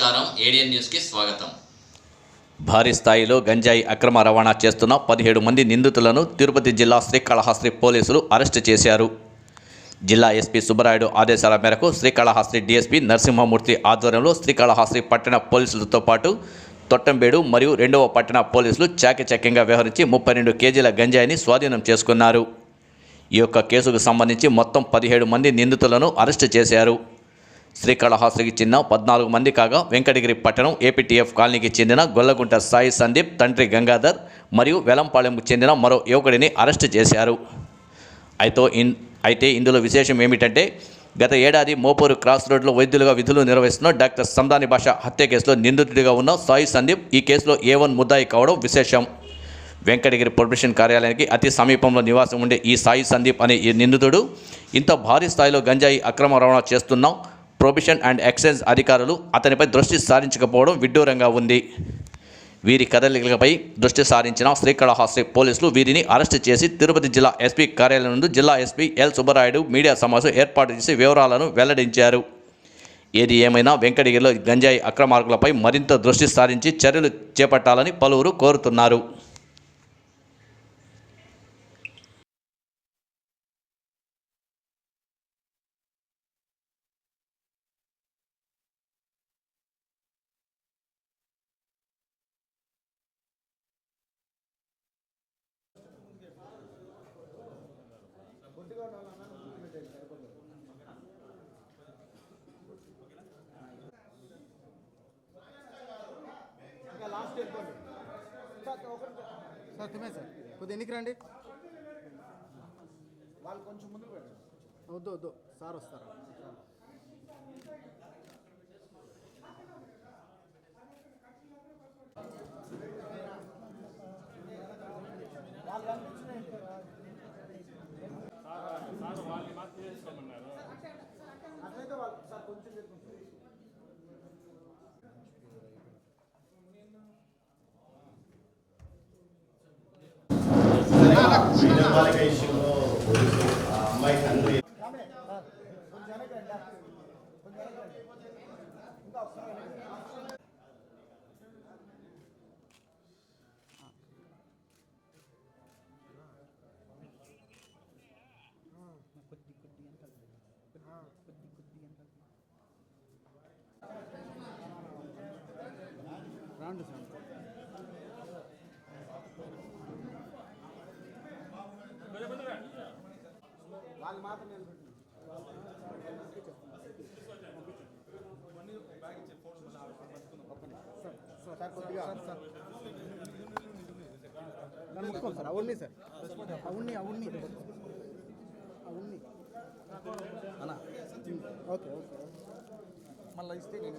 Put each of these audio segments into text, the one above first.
నమస్కారం. ఏడియన్ న్యూస్కి స్వాగతం. భారీ స్థాయిలో గంజాయి అక్రమ రవాణా చేస్తున్న పదిహేడు మంది నిందితులను తిరుపతి జిల్లా శ్రీకాళహస్తి పోలీసులు అరెస్టు చేశారు. జిల్లా ఎస్పీ సుబ్బరాయుడు ఆదేశాల మేరకు శ్రీకాళహస్తి డీఎస్పీ నరసింహమూర్తి ఆధ్వర్యంలో శ్రీకాళహస్తి పట్టణ పోలీసులతో పాటు తొట్టంబేడు మరియు రెండవ పట్టణ పోలీసులు చాకచక్యంగా వ్యవహరించి ముప్పై రెండు కేజీల గంజాయిని స్వాధీనం చేసుకున్నారు. ఈ యొక్క కేసుకు సంబంధించి మొత్తం పదిహేడు మంది నిందితులను అరెస్టు చేశారు. శ్రీకాళహస్తికి చెందిన పద్నాలుగు మంది కాగా వెంకటగిరి పట్టణం ఏపీటీఎఫ్ కాలనీకి చెందిన గొల్లగుంట సాయి సందీప్ తండ్రి గంగాధర్ మరియు వెలంపాలెంకు చెందిన మరో యువకుడిని అరెస్టు చేశారు. అయితే ఇన్ అయితే ఇందులో విశేషం ఏమిటంటే గత ఏడాది మోపూరు క్రాస్ రోడ్లో వైద్యులుగా విధులు నిర్వహిస్తున్న డాక్టర్ సందాని భాష హత్య కేసులో నిందితుడిగా ఉన్న సాయి సందీప్ ఈ కేసులో ఏ వన్ ముద్దాయి కావడం విశేషం. వెంకటగిరి ప్రొబేషన్ కార్యాలయానికి అతి సమీపంలో నివాసం ఉండే ఈ సాయి సందీప్ అనే ఈ నిందితుడు ఇంత భారీ స్థాయిలో గంజాయి అక్రమ రవాణా చేస్తున్నాం. ప్రొబిషన్ అండ్ ఎక్సైజ్ అధికారులు అతనిపై దృష్టి సారించకపోవడం విడ్డూరంగా ఉంది. వీరి కదలికలపై దృష్టి సారించిన శ్రీకాళహస్తి పోలీసులు వీరిని అరెస్టు చేసి తిరుపతి జిల్లా ఎస్పీ కార్యాలయం నుండి జిల్లా ఎస్పీ ఎల్ సుబ్బరాయుడు మీడియా సమావేశం ఏర్పాటు చేసి వివరాలను వెల్లడించారు. ఏది ఏమైనా వెంకటగిరిలో గంజాయి అక్రమార్కులపై మరింత దృష్టి సారించి చర్యలు చేపట్టాలని పలువురు కోరుతున్నారు. సార్ తిమే సార్ కొద్దిగా ఎన్నికి రండి. వాళ్ళు కొంచెం ముందు వద్దు వద్దు సార్ వస్తారు. అట్లయితే వైద్యపాలక విషయంలో పోలీసు ఆ అమ్మాయి తండ్రి రాండి సార్ సార్ కొద్దిగా. నన్ను ముట్టుకోండి సార్ అవున్ని సార్. అవున్ని అవున్ని. అవున్ని. అన్నా. Okay okay. మళ్ళీ ఇస్తే నేను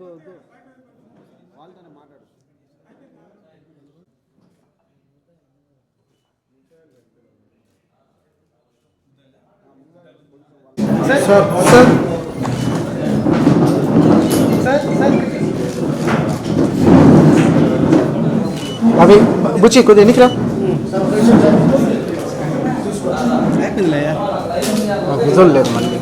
వద్దు వద్దు వాళ్ళతోనే మాట్లాడు. Sir sir. Sir sir. అవి బుచ్చి కొద్దిగా ఎన్నికరా లేదు మళ్ళీ.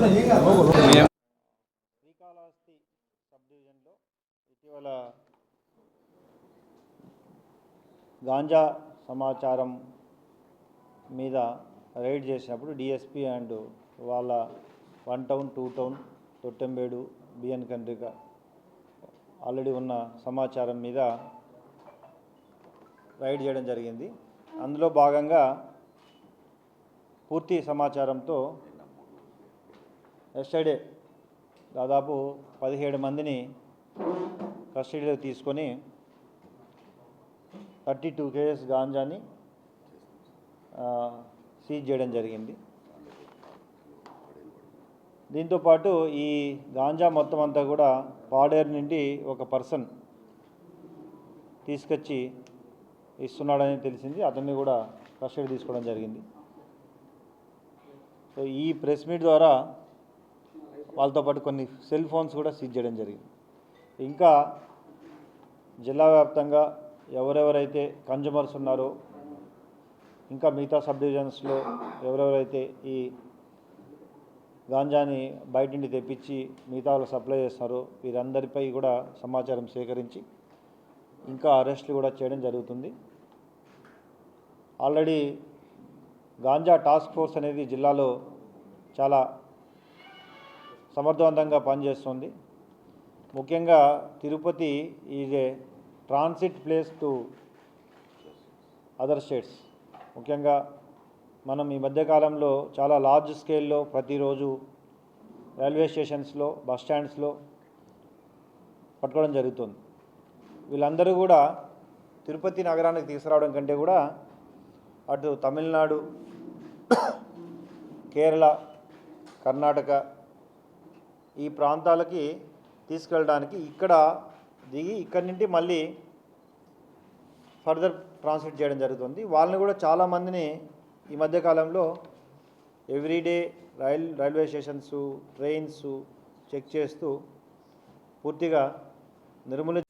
శ్రీకాళహస్తి సబ్ డివిజన్లో ఇటీవల గాంజా సమాచారం మీద రైడ్ చేసినప్పుడు డిఎస్పి అండ్ వాళ్ళ one town two town Thottembedu BN Kandrika already ఉన్న సమాచారం మీద రైడ్ చేయడం జరిగింది. అందులో భాగంగా పూర్తి సమాచారంతో ఎస్టర్డే దాదాపు పదిహేడు మందిని కస్టడీలో తీసుకొని థర్టీ టూ కేజెస్ గాంజాని సీజ్ చేయడం జరిగింది. దీంతోపాటు ఈ గాంజా మొత్తం అంతా కూడా పాడేరు నుండి ఒక పర్సన్ తీసుకొచ్చి ఇస్తున్నాడని తెలిసింది. అతన్ని కూడా కస్టడీ తీసుకోవడం జరిగింది. సో ఈ ప్రెస్ మీట్ ద్వారా వాళ్ళతో పాటు కొన్ని సెల్ ఫోన్స్ కూడా సీజ్ చేయడం జరిగింది. ఇంకా జిల్లా వ్యాప్తంగా ఎవరెవరైతే కన్జ్యూమర్స్ ఉన్నారో ఇంకా మిగతా సబ్ డివిజన్స్లో ఎవరెవరైతే ఈ గాంజాని బయట నుండి తెప్పించి మిగతా వాళ్ళు సప్లై చేస్తారో వీరందరిపై కూడా సమాచారం సేకరించి ఇంకా అరెస్టులు కూడా చేయడం జరుగుతుంది. ఆల్రెడీ గాంజా టాస్క్ ఫోర్స్ అనేది జిల్లాలో చాలా సమర్థవంతంగా పనిచేస్తుంది. ముఖ్యంగా Tirupati is a transit place to other states ముఖ్యంగా మనం ఈ మధ్యకాలంలో చాలా లార్జ్ స్కేల్లో ప్రతిరోజు రైల్వే స్టేషన్స్లో బస్ స్టాండ్స్లో పట్టుకోవడం జరుగుతుంది. వీళ్ళందరూ కూడా తిరుపతి నగరానికి తీసుకురావడం కంటే కూడా అటు తమిళనాడు కేరళ కర్ణాటక ఈ ప్రాంతాలకి తీసుకెళ్ళడానికి ఇక్కడ దిగి ఇక్కడి నుండి మళ్ళీ ఫర్దర్ ట్రాన్స్మిట్ చేయడం జరుగుతుంది. వాళ్ళని కూడా చాలామందిని ఈ మధ్యకాలంలో everyday rail railway stations trains check చేస్తూ పూర్తిగా నిర్మూలి